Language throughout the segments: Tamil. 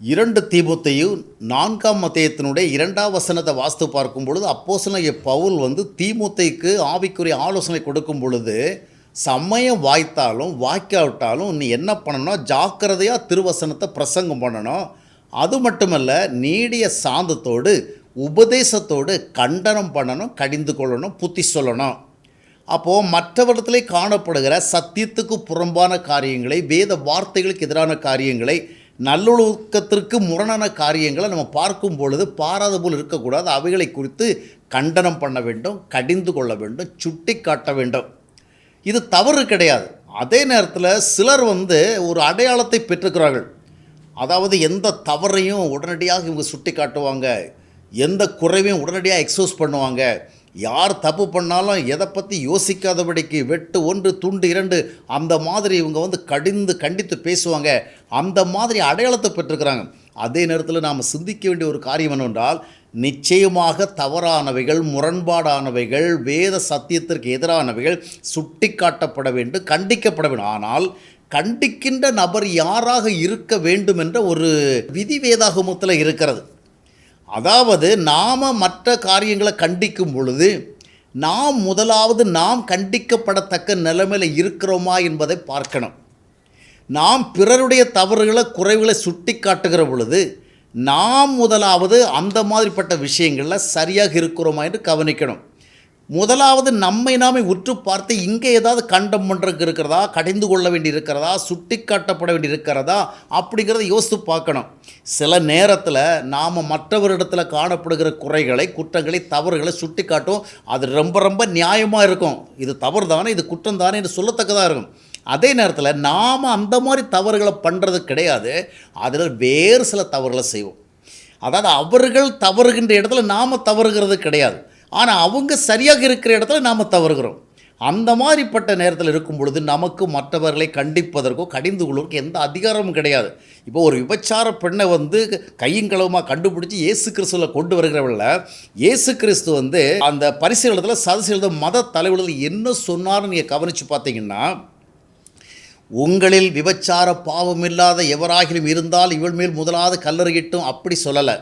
இரண்டு தீமோத்தேயு நான்காம் மத்தியத்தினுடைய இரண்டாம் வசனத்தை வாஸ்து பார்க்கும் பொழுது அப்போஸ்தலனாகிய பவுல் வந்து தீமுத்தைக்கு ஆவிக்குரிய ஆலோசனை கொடுக்கும் பொழுது சமயம் வாய்த்தாலும் வாய்க்காவிட்டாலும் நீ என்ன பண்ணணும்னா ஜாக்கிரதையாக திருவசனத்தை பிரசங்கம் பண்ணணும். அது மட்டுமல்ல நீடிய சாந்தத்தோடு உபதேசத்தோடு கண்டனம் பண்ணணும் கடிந்து கொள்ளணும் புத்தி சொல்லணும். அப்போது மற்றவர்களிடத்திலே காணப்படுகிற சத்தியத்துக்கு புறம்பான காரியங்களை வேத வார்த்தைகளுக்கு எதிரான காரியங்களை நல்லொழுக்கத்திற்கு முரணான காரியங்களை நம்ம பார்க்கும் பொழுது பாராத போல் இருக்கக்கூடாது. அவைகளை குறித்து கண்டனம் பண்ண வேண்டும் கடிந்து கொள்ள வேண்டும் சுட்டி காட்ட வேண்டும். இது தவறு கிடையாது. அதே நேரத்தில் சிலர் வந்து ஒரு அடையாளத்தை பெற்றுக்கிறார்கள் அதாவது எந்த தவறையும் உடனடியாக இவங்க சுட்டி காட்டுவாங்க எந்த குறைவையும் உடனடியாக எக்ஸோஸ் பண்ணுவாங்க யார் தப்பு பண்ணாலும் எதை பற்றி யோசிக்காதபடிக்கு வெட்டு ஒன்று துண்டு இரண்டு அந்த மாதிரி இவங்க வந்து கடிந்து கண்டித்து பேசுவாங்க. அந்த மாதிரி அடையாளத்தை பெற்றுக்கிறாங்க அதே நேரத்தில் நாம் சிந்திக்க வேண்டிய ஒரு காரியம் என்னவென்றால் நிச்சயமாக தவறானவைகள் முரண்பாடானவைகள் வேத சத்தியத்திற்கு எதிரானவைகள் சுட்டிக்காட்டப்பட வேண்டும் கண்டிக்கப்பட வேண்டும். ஆனால் கண்டிக்கின்ற நபர் யாராக இருக்க வேண்டும் என்ற ஒரு விதி வேதாகமத்தில் இருக்கிறது. அதாவது நாம் மற்ற காரியங்களை கண்டிக்கும் பொழுது நாம் முதலாவது நாம் கண்டிக்கப்படத்தக்க நிலைமையில் இருக்கிறோமா என்பதை பார்க்கணும். நாம் பிறருடைய தவறுகளை குறைவுகளை சுட்டி காட்டுகிற பொழுது நாம் முதலாவது அந்த மாதிரிப்பட்ட விஷயங்களில் சரியாக இருக்கிறோமா என்று கவனிக்கணும். முதலாவது நம்மை நாமே உற்று பார்த்து இங்கே ஏதாவது கண்டம் பண்ணுறதுக்கு இருக்கிறதா கடிந்து கொள்ள வேண்டி இருக்கிறதா சுட்டி காட்டப்பட வேண்டி இருக்கிறதா அப்படிங்கிறத யோசித்து பார்க்கணும். சில நேரத்தில் நாம் மற்றவரிடத்தில் காணப்படுகிற குறைகளை குற்றங்களை தவறுகளை சுட்டி காட்டும் அது ரொம்ப ரொம்ப நியாயமாக இருக்கும். இது தவறு தானே இது குற்றம் தானே என்று சொல்லத்தக்கதாக இருக்கும். அதே நேரத்தில் நாம் அந்த மாதிரி தவறுகளை பண்ணுறது கிடையாது. அதில் வேறு சில தவறுகளை செய்வோம். அதாவது அவர்கள் தவறுகின்ற இடத்துல நாம் தவறுகிறது கிடையாது. ஆனால் அவங்க சரியாக இருக்கிற இடத்துல நாம் தவறுகிறோம். அந்த மாதிரிப்பட்ட நேரத்தில் இருக்கும் பொழுது நமக்கு மற்றவர்களை கண்டிப்பதற்கோ கடிந்து கொள்வதற்கோ எந்த அதிகாரமும் கிடையாது. இப்போ ஒரு விபச்சார பெண்ணை வந்து கையங்களவுமாக கண்டுபிடிச்சி இயேசு கிறிஸ்துவில் கொண்டு வருகிறவங்கள இயேசு கிறிஸ்து வந்து அந்த பரிசீலனத்தில் சதசீலத்தில் மத தலைவர்கள் என்ன சொன்னார்னு நீங்கள் கவனித்து பார்த்தீங்கன்னா உங்களில் விபச்சார பாவம் இல்லாத எவராகிலும் இருந்தால் இவள் மேல் முதலாவது கல்லறையிட்டும் அப்படி சொல்லலை.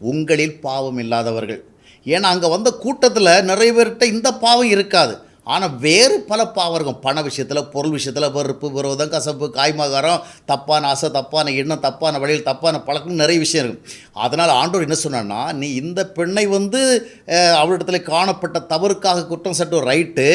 உங்களில் பாவம் இல்லாதவர்கள். ஏன்னா அங்கே வந்த கூட்டத்தில் நிறைய பேர்கிட்ட இந்த பாவம் இருக்காது. ஆனால் வேறு பல பாவம் இருக்கும் பண விஷயத்தில் பொருள் விஷயத்தில் வெறுப்பு விரோதம் கசப்பு காய்மகாரம் தப்பான ஆசை தப்பான எண்ணம் தப்பான வழியில் தப்பான பழக்கம் நிறைய விஷயம் இருக்கும். அதனால் ஆண்டோர் என்ன சொன்னான்னா நீ இந்த பெண்ணை வந்து அஹ், அவளிடத்துல காணப்பட்ட தவறுக்காக குற்றம் சட்டம் ரைட்டு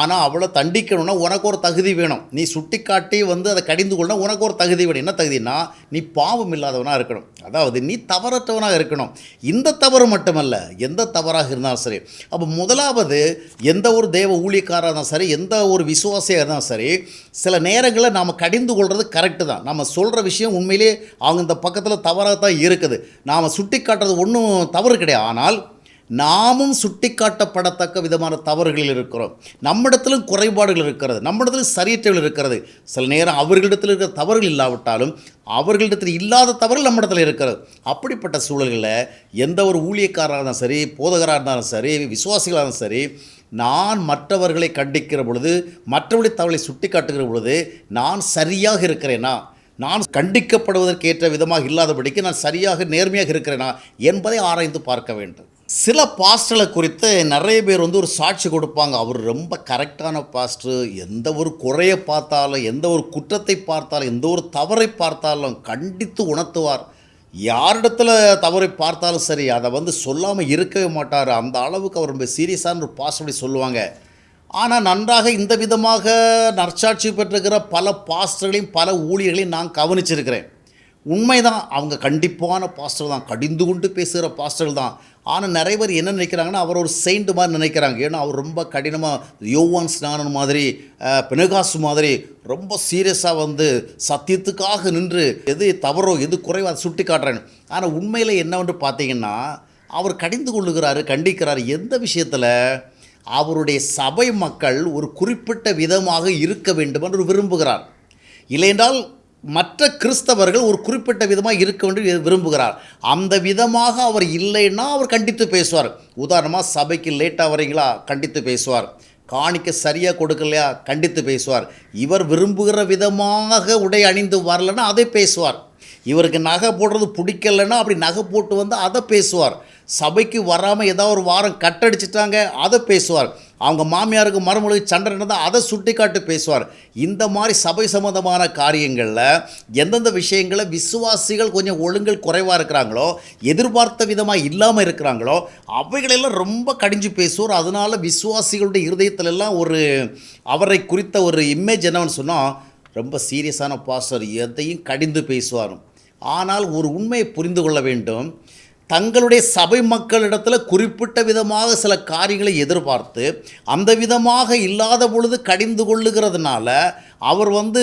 ஆனால் அவளை தண்டிக்கணும்னா உனக்கு ஒரு தகுதி வேணும். நீ சுட்டி காட்டி வந்து அதை கடிந்து கொள்ளணும் உனக்கு ஒரு தகுதி வேணும். என்ன தகுதினா நீ பாவம் இல்லாதவனாக இருக்கணும். அதாவது நீ தவறற்றவனாக இருக்கணும். இந்த தவறு மட்டுமல்ல எந்த தவறாக இருந்தாலும் சரி. அப்போ முதலாவது எந்த ஒரு தேவ ஊழியக்காராக இருந்தாலும் சரி எந்த ஒரு விசுவாசியாக இருந்தாலும் சரி சில நேரங்களில் நாம் கடிந்து கொள்வது கரெக்டு தான். நம்ம சொல்கிற விஷயம் உண்மையிலே அவங்க இந்த பக்கத்தில் தவறாக தான் இருக்குது. நாம் சுட்டி காட்டுறது ஒன்றும் தவறு கிடையாது. ஆனால் நாமும் சுட்டிக்காட்டப்படத்தக்க விதமான தவறுகளில் இருக்கிறோம். நம்மிடத்திலும் குறைபாடுகள் இருக்கிறது. நம்மிடத்திலும் சரியற்றகள் இருக்கிறது. சில நேரம் அவர்களிடத்தில் இருக்கிற தவறுகள் இல்லாவிட்டாலும் அவர்களிடத்தில் இல்லாத தவறுகள் நம்மிடத்தில் இருக்கிறது. அப்படிப்பட்ட சூழல்களில் எந்த ஒரு ஊழியக்காரராக இருந்தாலும் சரி போதகராக இருந்தாலும் சரி விசுவாசிகளாக இருந்தாலும் சரி நான் மற்றவர்களை கண்டிக்கிற பொழுது மற்றவர்களை தவறை சுட்டி காட்டுகிற பொழுது நான் சரியாக இருக்கிறேனா? நான் கண்டிக்கப்படுவதற்கேற்ற விதமாக இல்லாதபடிக்கு நான் சரியாக நேர்மையாக இருக்கிறேனா என்பதை ஆராய்ந்து பார்க்க வேண்டும். சில பாஸ்டர்களை குறித்து நிறைய பேர் வந்து ஒரு சாட்சி கொடுப்பாங்க. அவர் ரொம்ப கரெக்டான பாஸ்டர். எந்த ஒரு குறையை பார்த்தாலும் எந்த ஒரு குற்றத்தை பார்த்தாலும் எந்த ஒரு தவறை பார்த்தாலும் கண்டித்து உணர்த்துவார். யாரிடத்துல தவறை பார்த்தாலும் சரி அதை வந்து சொல்லாமல் இருக்கவே மாட்டார். அந்த அளவுக்கு அவர் ரொம்ப சீரியஸான ஒரு பாஸ்டர் சொல்லுவாங்க. ஆனால் நன்றாக இந்த விதமாக நற்சாட்சி பெற்றிருக்கிற பல பாஸ்டர்களையும் பல ஊழியர்களையும் நான் கவனிச்சிருக்கிறேன். உண்மைதான் அவங்க கண்டிப்பான பாஸ்டர் தான். கடிந்து கொண்டு பேசுகிற பாஸ்டர் தான். ஆனால் நிறைய பேர் என்ன நினைக்கிறாங்கன்னா அவர் ஒரு செயிண்ட் மாதிரி நினைக்கிறாங்க. ஏன்னா அவர் ரொம்ப கடினமாக யோவான் ஸ்நானன் மாதிரி பெனகாசு மாதிரி ரொம்ப சீரியஸாக வந்து சத்தியத்துக்காக நின்று எது தவறோ எது குறைவோ அதை சுட்டி காட்டுறேன் ஆனால் உண்மையில் என்னவென்று பார்த்தீங்கன்னா அவர் கடிந்து கொள்ளுகிறாரு கண்டிக்கிறார். எந்த விஷயத்தில்? அவருடைய சபை மக்கள் ஒரு குறிப்பிட்ட விதமாக இருக்க வேண்டும் என்று விரும்புகிறார். இல்லையென்றால் மற்ற கிறிஸ்தவர்கள் ஒரு குறிப்பிட்ட விதமாக இருக்க வேண்டும் விரும்புகிறார். அந்த விதமாக அவர் இல்லைன்னா அவர் கண்டித்து பேசுவார். உதாரணமாக சபைக்கு லேட்டாக வரீங்களா கண்டித்து பேசுவார். காணிக்க சரியாக கொடுக்கலையா? கண்டித்து பேசுவார். இவர் விரும்புகிற விதமாக உடை அணிந்து வரலன்னா அதை பேசுவார். இவருக்கு நகை போடுறது பிடிக்கலன்னா அப்படி நகை போட்டு வந்து அதை பேசுவார். சபைக்கு வராமல் ஏதாவது ஒரு வாரம் கட்டடிச்சிட்டாங்க அதை பேசுவார். அவங்க மாமியாருக்கு மருமகளுக்கு சண்டை நடந்தால் அதை சுட்டி காட்டி பேசுவார். இந்த மாதிரி சபை சம்மந்தமான காரியங்களில் எந்தெந்த விஷயங்களை விசுவாசிகள் கொஞ்சம் ஒழுங்கல் குறைவாக இருக்கிறாங்களோ எதிர்பார்த்த விதமாக இல்லாமல் இருக்கிறாங்களோ அவைகளெல்லாம் ரொம்ப கடிஞ்சு பேசுவார். அதனால் விசுவாசிகளுடைய இருதயத்திலெல்லாம் ஒரு அவரை குறித்த ஒரு இமேஜ் என்னவென்னு சொன்னால் ரொம்ப சீரியஸான பாஸ்டர் எதையும் கடிந்து பேசுவார் ஆனால் ஒரு உண்மையை புரிந்து கொள்ள வேண்டும். தங்களுடைய சபை மக்களிடத்தில் குறிப்பிட்ட விதமாக சில காரியங்களை எதிர்பார்த்து அந்த விதமாக இல்லாத பொழுது கடிந்து கொள்ளுகிறதுனால அவர் வந்து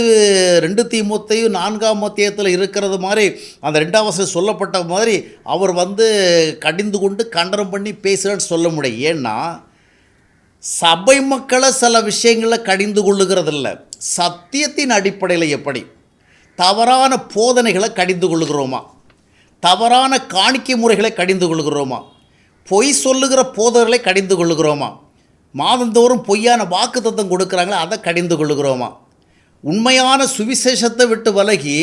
ரெண்டு தீமுத்தையும் நான்காம் மத்தியத்தில் இருக்கிறது மாதிரி அந்த ரெண்டாம் வசதி சொல்லப்பட்ட மாதிரி அவர் வந்து கடிந்து கொண்டு கண்டனம் பண்ணி பேசுகிறேன்னு சொல்ல முடியும். ஏன்னா சபை மக்களை சில விஷயங்களில் கடிந்து கொள்ளுகிறதில்ல. சத்தியத்தின் அடிப்படையில் எப்படி? தவறான போதனைகளை கடிந்து கொள்ளுகிறோமா? தவறான காணிக்கை முறைகளை கடிந்து கொள்கிறோமா? பொய் சொல்லுகிற போதர்களை கடிந்து கொள்கிறோமா? மாதந்தோறும் பொய்யான வாக்குத்தத்தம் கொடுக்குறாங்களே? அதை கடிந்து கொள்கிறோமா? உண்மையான சுவிசேஷத்தை விட்டு விலகி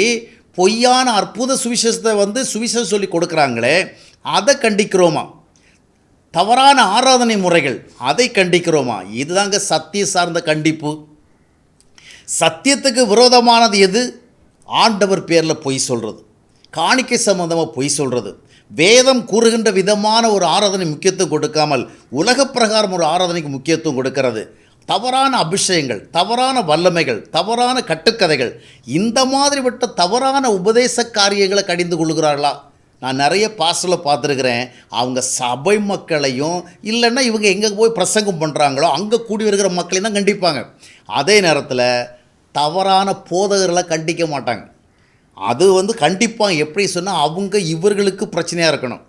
பொய்யான அற்புத சுவிசேஷத்தை வந்து சுவிசேஷம் சொல்லி கொடுக்குறாங்களே அதை கண்டிக்கிறோமா? தவறான ஆராதனை முறைகள் அதை கண்டிக்கிறோமா? இதுதாங்க சத்திய சார்ந்த கண்டிப்பு. சத்தியத்துக்கு விரோதமானது எது? ஆண்டவர் பேரில் பொய் சொல்கிறது காணிக்கை சம்பந்தமாக பொய் சொல்கிறது வேதம் கூறுகின்ற விதமான ஒரு ஆராதனை முக்கியத்துவம் கொடுக்காமல் உலக பிரகாரம் ஒரு ஆராதனைக்கு முக்கியத்துவம் கொடுக்கிறது. தவறான அபிஷேகங்கள் தவறான வல்லமைகள் தவறான கட்டுக்கதைகள் இந்த மாதிரி விட்ட தவறான உபதேச காரியங்களை கடிந்து கொள்கிறார்களா நான் நிறைய பாஸ்டில் பார்த்துருக்குறேன். அவங்க சபை மக்களையும் இல்லைன்னா இவங்க எங்கே போய் பிரசங்கம் பண்ணுறாங்களோ அங்கே கூடி வருகிற மக்களையும் தான் கண்டிப்பாங்க. அதே நேரத்தில் தவறான போதகர்களை கண்டிக்க மாட்டாங்க. அது வந்து கண்டிப்பாக எப்படி சொன்னால் அவங்க இவர்களுக்கு பிரச்சனையாக இருக்கணும்.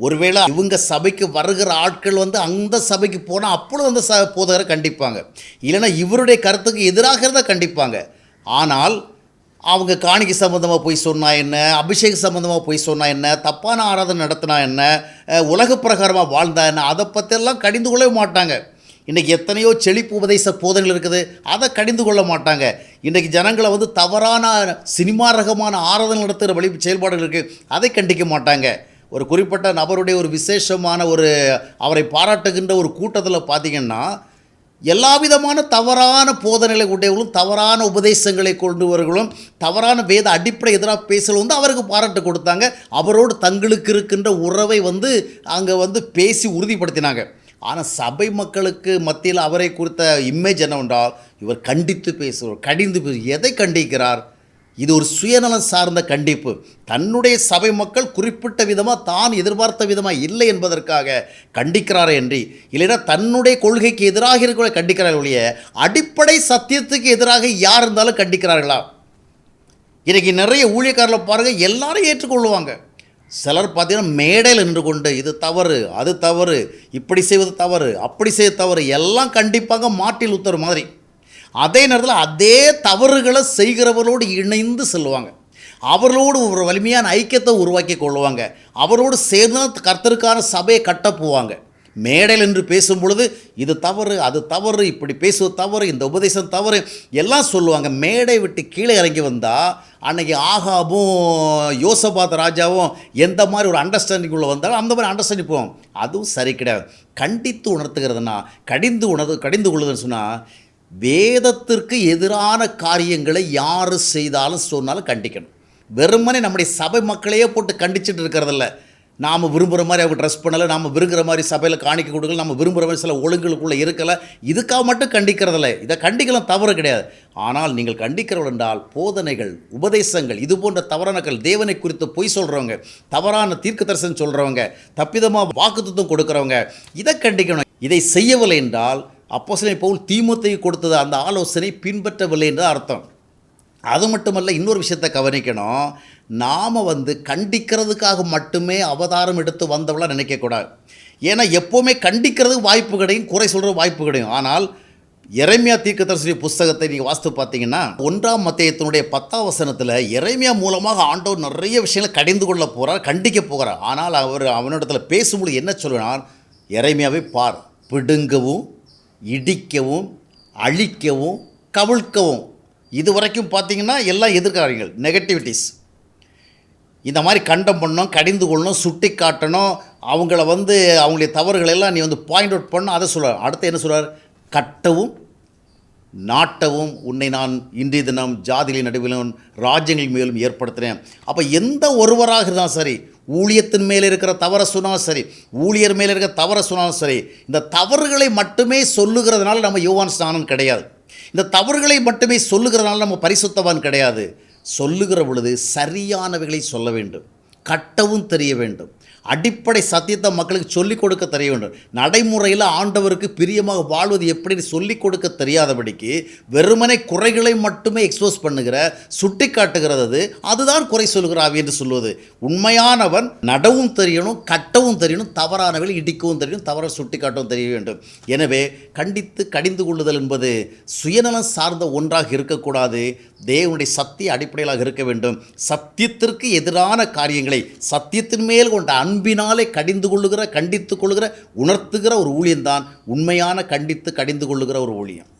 ஒருவேளை இவங்க சபைக்கு வருகிற ஆட்கள் வந்து அந்த சபைக்கு போனால் அப்பொழுது அந்த ச போதகரை கண்டிப்பாங்க. இல்லைன்னா இவருடைய கருத்துக்கு எதிராக இருந்தால் கண்டிப்பாங்க. ஆனால் அவங்க காணிக்கை சம்மந்தமாக போய் சொன்னால் என்ன அபிஷேக சம்மந்தமாக போய் சொன்னால் என்ன தப்பான ஆராதனை நடத்தினா என்ன உலக பிரகாரமாக வாழ்ந்தா என்ன அதை பற்றியெல்லாம் கடிந்து கொள்ளவே மாட்டாங்க. இன்றைக்கி எத்தனையோ செழிப்பு உபதேச போதனைகள் இருக்குது. அதை கடிந்து கொள்ள மாட்டாங்க. இன்றைக்கி ஜனங்களை வந்து தவறான சினிமா ரகமான ஆராதனை நடத்துகிற வழி செயல்பாடுகள் இருக்குது அதை கண்டிக்க மாட்டாங்க. ஒரு குறிப்பிட்ட நபருடைய ஒரு விசேஷமான ஒரு அவரை பாராட்டுகின்ற ஒரு கூட்டத்தில் பார்த்தீங்கன்னா எல்லா விதமான தவறான போதனைகளை உடையவர்களும் தவறான உபதேசங்களை கொண்டுவர்களும் தவறான வேத அடிப்படை எதிராக பேசுகிறது வந்து அவருக்கு பாராட்டு கொடுத்தாங்க. அவரோடு தங்களுக்கு இருக்கின்ற உறவை வந்து அங்கே வந்து பேசி உறுதிப்படுத்தினாங்க. ஆனால் சபை மக்களுக்கு மத்தியில் அவரை குறித்த இமேஜ் என்னவென்றால் இவர் கண்டித்து பேசுவார் கடிந்து பேசு எதை கண்டிக்கிறார்? இது ஒரு சுயநலம் சார்ந்த கண்டிப்பு. தன்னுடைய சபை மக்கள் குறிப்பிட்ட விதமாக தான் எதிர்பார்த்த விதமாக இல்லை என்பதற்காக கண்டிக்கிறாரே என்று இல்லைன்னா தன்னுடைய கொள்கைக்கு எதிராக இருக்கிற கண்டிக்கிறார்கள் ஒழிய அடிப்படை சத்தியத்துக்கு எதிராக யார் இருந்தாலும் கண்டிக்கிறார்களா? இன்றைக்கி நிறைய ஊழியக்காரர்களை பாருங்கள் எல்லாரும் ஏற்றுக்கொள்ளுவாங்க. சிலர் பார்த்தீங்கன்னா மேடையில் நின்று கொண்டு இது தவறு அது தவறு இப்படி செய்வது தவறு அப்படி செய்ய தவறு எல்லாம் கண்டிப்பாக மாட்டில் உத்தர மாதிரி. அதே நேரத்தில் அதே தவறுகளை செய்கிறவர்களோடு இணைந்து செல்வாங்க அவர்களோடு ஒரு வலிமையான ஐக்கியத்தை உருவாக்கி கொள்வாங்க அவரோடு சேர்ந்து கர்த்தருக்கான சபையை கட்ட போவாங்க. மேடையில் என்று பேசும் பொழுது இது தவறு அது தவறு இப்படி பேசுவது தவறு இந்த உபதேசம் தவறு எல்லாம் சொல்லுவாங்க. மேடை விட்டு கீழே இறங்கி வந்தால் அன்னைக்கு ஆகாபும் யோசபாத் ராஜாவும் எந்த மாதிரி ஒரு அண்டர்ஸ்டாண்டிங் உள்ள வந்தாலும் அந்த மாதிரி அண்டர்ஸ்டாண்டிங் போவோம். அதுவும் சரி கிடையாது. கண்டித்து உணர்த்துகிறதுனா கடிந்து உணர்வு கடிந்து கொள்ளுதுன்னு சொன்னால் வேதத்திற்கு எதிரான காரியங்களை யார் செய்தாலும் சொன்னாலும் கண்டிக்கணும். வெறுமனே நம்முடைய சபை மக்களையே போட்டு கண்டிச்சிட்டு இருக்கிறதில்ல. நாம் விரும்புகிற மாதிரி அவங்க ட்ரெஸ் பண்ணலை நாம் விரும்புகிற மாதிரி சபையில் காணிக்க கொடுக்கல நம்ம விரும்புகிற மாதிரி சில ஒழுங்குகளுக்குள்ளே இருக்கலை. இதுக்காக மட்டும் கண்டிக்கிறதில்ல. இதை கண்டிக்கலாம் தவறு கிடையாது. ஆனால் நீங்கள் கண்டிக்கிறவர்கள் என்றால் போதனைகள் உபதேசங்கள் இது போன்ற தவறானக்கள் தேவனை குறித்து பொய் சொல்கிறவங்க தவறான தீர்க்க தரிசனம் சொல்கிறவங்க தப்பிதமாக வாக்குத்தம் கொடுக்குறவங்க இதை கண்டிக்கணும். இதை செய்யவில்லை என்றால் அப்போஸ்தலன் போல் தீமத்தை கொடுத்தது அந்த ஆலோசனை பின்பற்றவில்லை என்று அர்த்தம். அது மட்டுமல்ல இன்னொரு விஷயத்தை கவனிக்கணும். நாம் வந்து கண்டிக்கிறதுக்காக மட்டுமே அவதாரம் எடுத்து வந்தவளாக நினைக்கக்கூடாது ஏன்னா எப்போவுமே கண்டிக்கிறதுக்கு வாய்ப்பு கிடையும் குறை சொல்கிற வாய்ப்பு கிடையும். ஆனால் இறைமையா தீர்க்கதரிசி புஸ்தகத்தை நீங்கள் வாஸ்து பார்த்தீங்கன்னா ஒன்றாம் மத்தியத்தினுடைய பத்தாம் வசனத்தில் இறைமையா மூலமாக ஆண்டவர் நிறைய விஷயங்களை கடிந்து கொள்ள போகிறார் கண்டிக்க போகிறார். ஆனால் அவர் அவனிடத்தில் பேசும்போது என்ன சொல்லுவார் இறைமையாவே பார். பிடுங்கவும் இடிக்கவும் அழிக்கவும் கவிழ்க்கவும். இது வரைக்கும் பார்த்தீங்கன்னா எல்லாம் எதிர்காரிகள் நெகட்டிவிட்டிஸ் இந்த மாதிரி கண்டம் பண்ணணும் கடிந்து கொள்ளணும் சுட்டி காட்டணும் அவங்கள வந்து அவங்களுடைய தவறுகளை எல்லாம் நீ வந்து பாயிண்ட் அவுட் பண்ணணும் அதை சொல்கிறார் அடுத்து என்ன சொல்கிறார் கட்டவும் நாட்டவும் உன்னை நான் இன்றைய தினம் ஜாதிகளின் நடுவிலும் ராஜ்யங்கள் மேலும் ஏற்படுத்தினேன். அப்போ எந்த ஒருவராக இருந்தாலும் சரி ஊழியத்தின் மேலே இருக்கிற தவற சொன்னாலும் சரி ஊழியர் மேலே இருக்கிற தவற சொன்னாலும் சரி இந்த தவறுகளை மட்டுமே சொல்லுகிறதுனால நம்ம யோவான் ஸ்நானம் கிடையாது. இந்த தவறுகளை மட்டுமே சொல்லுகிறதுனால நம்ம பரிசுத்தவான் கிடையாது. சொல்லுகிற பொழுது சரியானவைகளை சொல்ல வேண்டும். கட்டவும் தெரிய வேண்டும். அடிப்படை சத்தியத்தை மக்களுக்கு சொல்லிக் கொடுக்க தெரிய வேண்டும். நடைமுறையில் ஆண்டவருக்கு பிரியமாக வாழ்வது எப்படி சொல்லிக் கொடுக்க தெரியாதபடிக்கு வெறுமனை குறைகளை மட்டுமே எக்ஸ்போஸ் பண்ணுகிற சுட்டி காட்டுகிறது அதுதான் குறை சொல்கிறாவி என்று சொல்வது. உண்மையானவன் நடவும் தெரியணும் கட்டவும் தெரியணும் தவறானவர்கள் இடிக்கவும் தெரியணும் தவற சுட்டி காட்டவும் தெரிய வேண்டும். எனவே கண்டித்து கடிந்து கொள்ளுதல் என்பது சுயநலம் சார்ந்த ஒன்றாக இருக்கக்கூடாது. தேவனுடைய சத்திய அடிப்படையிலாக இருக்க வேண்டும். சத்தியத்திற்கு எதிரான காரியங்களை சத்தியத்தின் மேல் கொண்ட அன்பினாலே கடிந்து கொள்ளுகிற கண்டித்து கொள்ளுகிற உணர்த்துகிற ஒரு ஊழியம்தான் உண்மையான கண்டித்து கடிந்து கொள்ளுகிற ஒரு ஊழியம்.